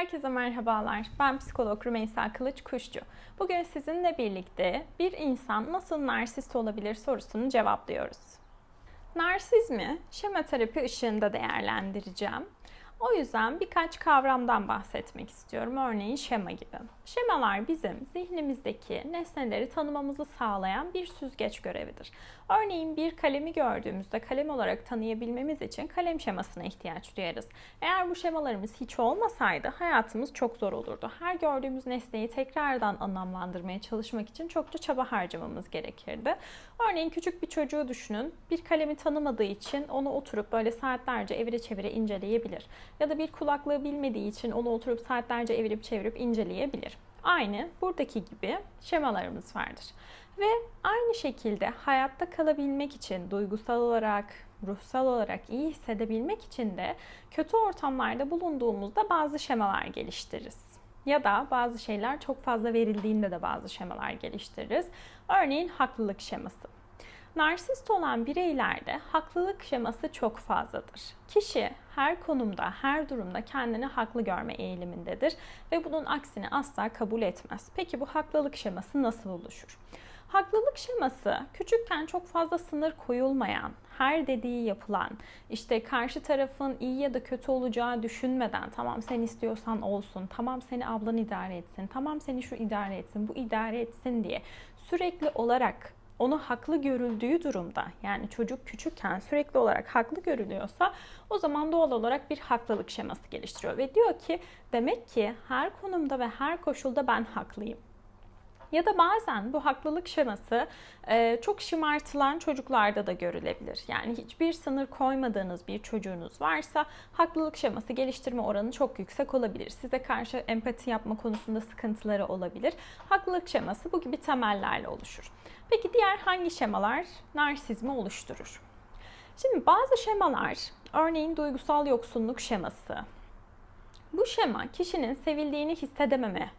Herkese merhabalar. Ben psikolog Rümeysa Kılıç Kuşçu. Bugün sizinle birlikte bir insan nasıl narsist olabilir sorusunu cevaplıyoruz. Narsizmi şema terapi ışığında değerlendireceğim. O yüzden birkaç kavramdan bahsetmek istiyorum. Örneğin şema gibi. Şemalar bizim zihnimizdeki nesneleri tanımamızı sağlayan bir süzgeç görevidir. Örneğin bir kalemi gördüğümüzde kalem olarak tanıyabilmemiz için kalem şemasına ihtiyaç duyarız. Eğer bu şemalarımız hiç olmasaydı hayatımız çok zor olurdu. Her gördüğümüz nesneyi tekrardan anlamlandırmaya çalışmak için çokça çaba harcamamız gerekirdi. Örneğin küçük bir çocuğu düşünün. Bir kalemi tanımadığı için onu oturup böyle saatlerce evire çevire inceleyebilir. Ya da bir kulaklığı bilmediği için onu oturup saatlerce evirip çevirip inceleyebilir. Aynı buradaki gibi şemalarımız vardır. Ve aynı şekilde hayatta kalabilmek için duygusal olarak, ruhsal olarak iyi hissedebilmek için de kötü ortamlarda bulunduğumuzda bazı şemalar geliştiririz. Ya da bazı şeyler çok fazla verildiğinde de bazı şemalar geliştiririz. Örneğin haklılık şeması. Narsist olan bireylerde haklılık şeması çok fazladır. Kişi her konumda, her durumda kendini haklı görme eğilimindedir ve bunun aksini asla kabul etmez. Peki bu haklılık şeması nasıl oluşur? Haklılık şeması küçükken çok fazla sınır koyulmayan, her dediği yapılan, işte karşı tarafın iyi ya da kötü olacağı düşünmeden tamam sen istiyorsan olsun, tamam seni ablan idare etsin, tamam seni şu idare etsin, bu idare etsin diye sürekli olarak onu haklı görüldüğü durumda yani çocuk küçükken sürekli olarak haklı görülüyorsa o zaman doğal olarak bir haklılık şeması geliştiriyor ve diyor ki demek ki her konumda ve her koşulda ben haklıyım. Ya da bazen bu haklılık şeması e, çok şımartılan çocuklarda da görülebilir. Yani hiçbir sınır koymadığınız bir çocuğunuz varsa haklılık şeması geliştirme oranı çok yüksek olabilir. Size karşı empati yapma konusunda sıkıntıları olabilir. Haklılık şeması bu gibi temellerle oluşur. Peki diğer hangi şemalar narsizmi oluşturur? Şimdi bazı şemalar, örneğin duygusal yoksunluk şeması. Bu şema kişinin sevildiğini hissedememe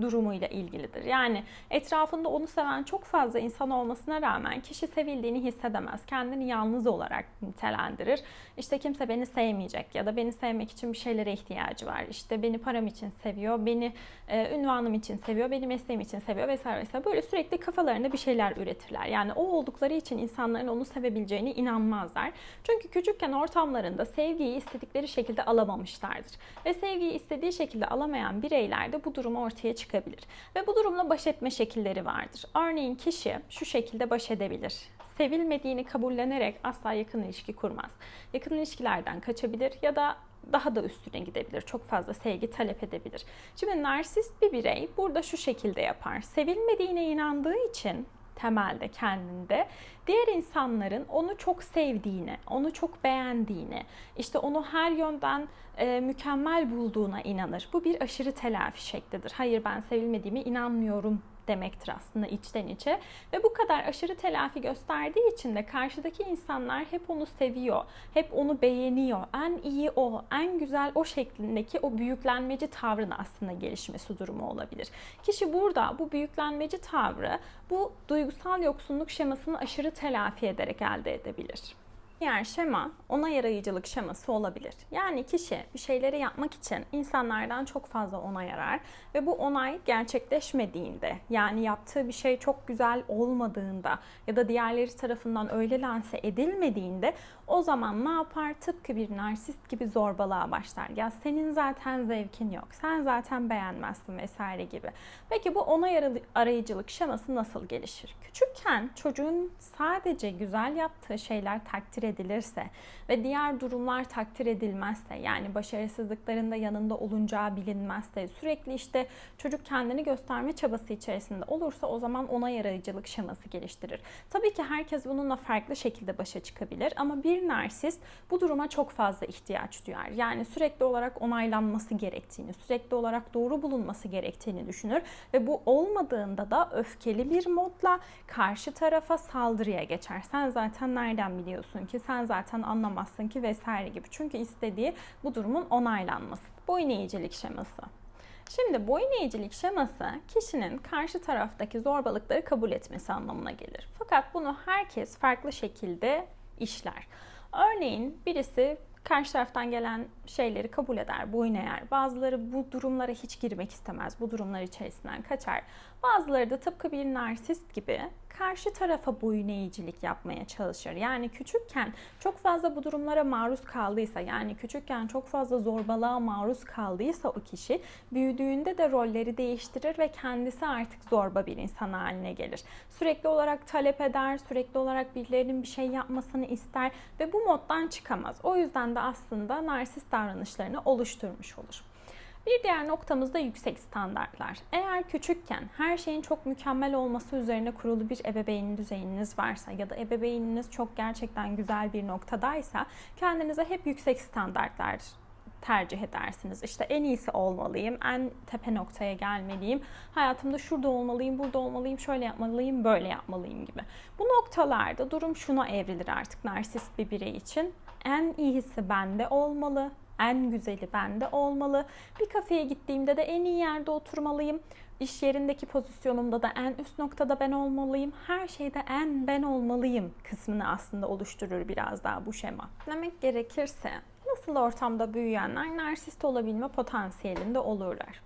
durumuyla ilgilidir. Yani etrafında onu seven çok fazla insan olmasına rağmen kişi sevildiğini hissedemez. Kendini yalnız olarak nitelendirir. İşte kimse beni sevmeyecek ya da beni sevmek için bir şeylere ihtiyacı var. İşte beni param için seviyor, beni e, ünvanım için seviyor, beni mesleğim için seviyor vesaire vesaire. Böyle sürekli kafalarında bir şeyler üretirler. Yani o oldukları için insanların onu sevebileceğini inanmazlar. Çünkü küçükken ortamlarında sevgiyi istedikleri şekilde alamamışlardır. Ve sevgiyi istediği şekilde alamayan bireyler de bu durumu ortaya çıkarır çıkabilir. Ve bu durumla baş etme şekilleri vardır. Örneğin kişi şu şekilde baş edebilir. Sevilmediğini kabullenerek asla yakın ilişki kurmaz. Yakın ilişkilerden kaçabilir ya da daha da üstüne gidebilir. Çok fazla sevgi talep edebilir. Şimdi narsist bir birey burada şu şekilde yapar. Sevilmediğine inandığı için temelde kendinde diğer insanların onu çok sevdiğini, onu çok beğendiğini, işte onu her yönden e, mükemmel bulduğuna inanır. Bu bir aşırı telafi şeklidir. Hayır ben sevilmediğime inanmıyorum demektir aslında içten içe. Ve bu kadar aşırı telafi gösterdiği için de karşıdaki insanlar hep onu seviyor, hep onu beğeniyor. En iyi o, en güzel o şeklindeki o büyüklenmeci tavrın aslında gelişmesi durumu olabilir. Kişi burada bu büyüklenmeci tavrı bu duygusal yoksunluk şemasını aşırı telafi ederek elde edebilir. Diğer şema onay arayıcılık şeması olabilir. Yani kişi bir şeyleri yapmak için insanlardan çok fazla onay arar ve bu onay gerçekleşmediğinde yani yaptığı bir şey çok güzel olmadığında ya da diğerleri tarafından öyle lanse edilmediğinde o zaman ne yapar? Tıpkı bir narsist gibi zorbalığa başlar. Ya senin zaten zevkin yok, sen zaten beğenmezsin vesaire gibi. Peki bu onay arayıcılık şeması nasıl gelişir? Küçükken çocuğun sadece güzel yaptığı şeyler takdir edilirse ve diğer durumlar takdir edilmezse yani başarısızlıklarında yanında olunacağı bilinmezse sürekli işte çocuk kendini gösterme çabası içerisinde olursa o zaman ona yarayıcılık şeması geliştirir. Tabii ki herkes bununla farklı şekilde başa çıkabilir ama bir narsist bu duruma çok fazla ihtiyaç duyar. Yani sürekli olarak onaylanması gerektiğini, sürekli olarak doğru bulunması gerektiğini düşünür ve bu olmadığında da öfkeli bir modla karşı tarafa saldırıya geçer. Sen zaten nereden biliyorsun ki? Sen zaten anlamazsın ki vesaire gibi. Çünkü istediği bu durumun onaylanması. Boyun eğicilik şeması. Şimdi boyun eğicilik şeması kişinin karşı taraftaki zorbalıkları kabul etmesi anlamına gelir. Fakat bunu herkes farklı şekilde işler. Örneğin birisi karşı taraftan gelen şeyleri kabul eder, boyun eğer. Bazıları bu durumlara hiç girmek istemez. Bu durumlar içerisinden kaçar. Bazıları da tıpkı bir narsist gibi karşı tarafa boyun eğicilik yapmaya çalışır. Yani küçükken çok fazla bu durumlara maruz kaldıysa, yani küçükken çok fazla zorbalığa maruz kaldıysa o kişi büyüdüğünde de rolleri değiştirir ve kendisi artık zorba bir insan haline gelir. Sürekli olarak talep eder, sürekli olarak birilerinin bir şey yapmasını ister ve bu moddan çıkamaz. O yüzden de aslında narsist davranışlarını oluşturmuş olur. Bir diğer noktamız da yüksek standartlar. Eğer küçükken her şeyin çok mükemmel olması üzerine kurulu bir ebeveyn düzeyiniz varsa ya da ebeveyniniz çok gerçekten güzel bir noktadaysa kendinize hep yüksek standartlar tercih edersiniz. İşte en iyisi olmalıyım, en tepe noktaya gelmeliyim, hayatımda şurada olmalıyım, burada olmalıyım, şöyle yapmalıyım, böyle yapmalıyım gibi. Bu noktalarda durum şuna evrilir artık narsist bir birey için. En iyisi bende olmalı, en güzeli bende olmalı. Bir kafeye gittiğimde de en iyi yerde oturmalıyım. İş yerindeki pozisyonumda da en üst noktada ben olmalıyım. Her şeyde en ben olmalıyım kısmını aslında oluşturur biraz daha bu şema. Demek gerekirse nasıl ortamda büyüyenler narsist olabilme potansiyelinde olurlar.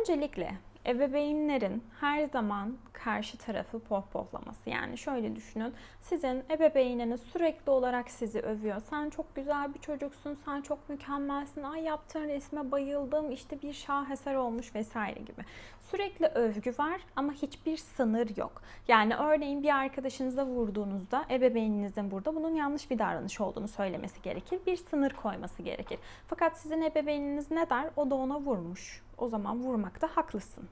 Öncelikle ebeveynlerin her zaman karşı tarafı pohpohlaması. Yani şöyle düşünün. Sizin ebeveyniniz sürekli olarak sizi övüyor. Sen çok güzel bir çocuksun, sen çok mükemmelsin. Ay yaptığın resme bayıldım. işte bir şaheser olmuş vesaire gibi. Sürekli övgü var ama hiçbir sınır yok. Yani örneğin bir arkadaşınıza vurduğunuzda ebeveyninizin burada bunun yanlış bir davranış olduğunu söylemesi gerekir. Bir sınır koyması gerekir. Fakat sizin ebeveyniniz ne der? O da ona vurmuş. O zaman vurmakta haklısın.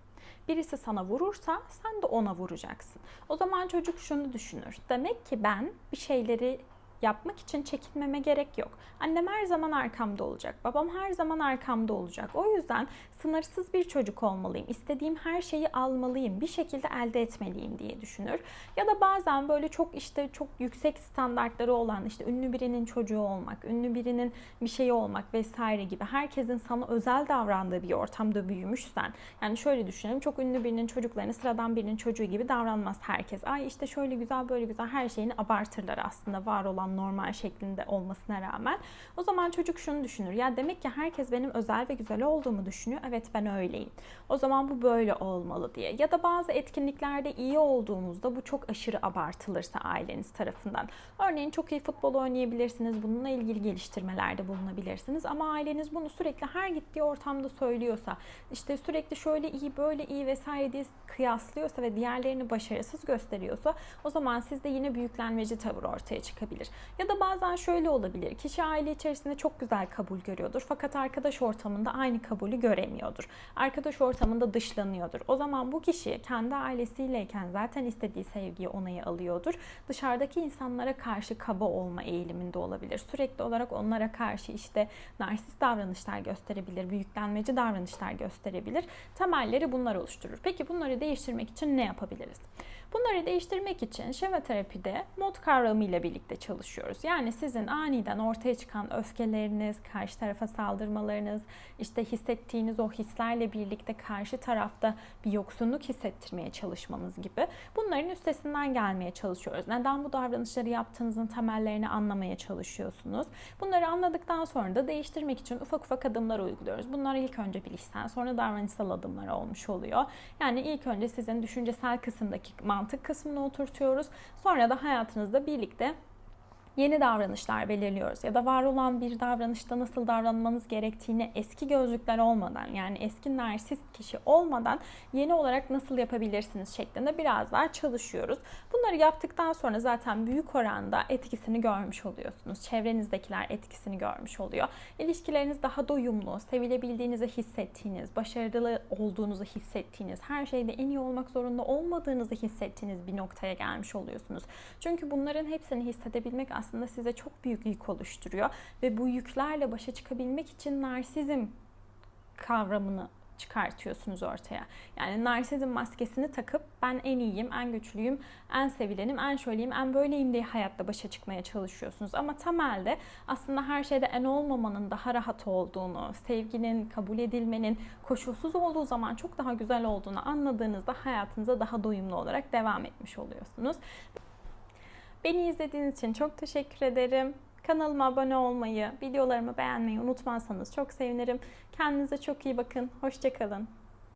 Birisi sana vurursa sen de ona vuracaksın. O zaman çocuk şunu düşünür. Demek ki ben bir şeyleri yapmak için çekinmeme gerek yok. Annem her zaman arkamda olacak. Babam her zaman arkamda olacak. O yüzden sınırsız bir çocuk olmalıyım. İstediğim her şeyi almalıyım. Bir şekilde elde etmeliyim diye düşünür. Ya da bazen böyle çok işte çok yüksek standartları olan işte ünlü birinin çocuğu olmak, ünlü birinin bir şeyi olmak vesaire gibi herkesin sana özel davrandığı bir ortamda büyümüşsen yani şöyle düşünelim çok ünlü birinin çocuklarını sıradan birinin çocuğu gibi davranmaz herkes. Ay işte şöyle güzel böyle güzel her şeyini abartırlar aslında var olan normal şeklinde olmasına rağmen. O zaman çocuk şunu düşünür. Ya demek ki herkes benim özel ve güzel olduğumu düşünüyor. Evet ben öyleyim. O zaman bu böyle olmalı diye. Ya da bazı etkinliklerde iyi olduğunuzda bu çok aşırı abartılırsa aileniz tarafından. Örneğin çok iyi futbol oynayabilirsiniz. Bununla ilgili geliştirmelerde bulunabilirsiniz. Ama aileniz bunu sürekli her gittiği ortamda söylüyorsa, işte sürekli şöyle iyi, böyle iyi vesaire diye kıyaslıyorsa ve diğerlerini başarısız gösteriyorsa o zaman sizde yine büyüklenmeci tavır ortaya çıkabilir. Ya da bazen şöyle olabilir. Kişi aile içerisinde çok güzel kabul görüyordur fakat arkadaş ortamında aynı kabulü göremiyordur. Arkadaş ortamında dışlanıyordur. O zaman bu kişi kendi ailesiyleyken zaten istediği sevgiyi, onayı alıyordur. Dışarıdaki insanlara karşı kaba olma eğiliminde olabilir. Sürekli olarak onlara karşı işte narsist davranışlar gösterebilir, büyüklenmeci davranışlar gösterebilir. Temelleri bunlar oluşturur. Peki bunları değiştirmek için ne yapabiliriz? Bunları değiştirmek için şema terapide mod kavramı ile birlikte çalışıyoruz. Yani sizin aniden ortaya çıkan öfkeleriniz, karşı tarafa saldırmalarınız, işte hissettiğiniz o hislerle birlikte karşı tarafta bir yoksunluk hissettirmeye çalışmanız gibi bunların üstesinden gelmeye çalışıyoruz. Neden bu davranışları yaptığınızın temellerini anlamaya çalışıyorsunuz. Bunları anladıktan sonra da değiştirmek için ufak ufak adımlar uyguluyoruz. Bunlar ilk önce bilişsel sonra davranışsal adımlar olmuş oluyor. Yani ilk önce sizin düşüncesel kısımdaki mantık kısmını oturtuyoruz. Sonra da hayatınızda birlikte yeni davranışlar belirliyoruz ya da var olan bir davranışta nasıl davranmanız gerektiğini eski gözlükler olmadan yani eski narsist kişi olmadan yeni olarak nasıl yapabilirsiniz şeklinde biraz daha çalışıyoruz. Bunları yaptıktan sonra zaten büyük oranda etkisini görmüş oluyorsunuz. Çevrenizdekiler etkisini görmüş oluyor. İlişkileriniz daha doyumlu, sevilebildiğinizi hissettiğiniz, başarılı olduğunuzu hissettiğiniz, her şeyde en iyi olmak zorunda olmadığınızı hissettiğiniz bir noktaya gelmiş oluyorsunuz. Çünkü bunların hepsini hissedebilmek aslında size çok büyük yük oluşturuyor ve bu yüklerle başa çıkabilmek için narsizm kavramını çıkartıyorsunuz ortaya. Yani narsizm maskesini takıp ben en iyiyim, en güçlüyüm, en sevilenim, en şöyleyim, en böyleyim diye hayatta başa çıkmaya çalışıyorsunuz. Ama temelde aslında her şeyde en olmamanın daha rahat olduğunu, sevginin, kabul edilmenin koşulsuz olduğu zaman çok daha güzel olduğunu anladığınızda hayatınıza daha doyumlu olarak devam etmiş oluyorsunuz. Beni izlediğiniz için çok teşekkür ederim. Kanalıma abone olmayı, videolarımı beğenmeyi unutmazsanız çok sevinirim. Kendinize çok iyi bakın. Hoşçakalın.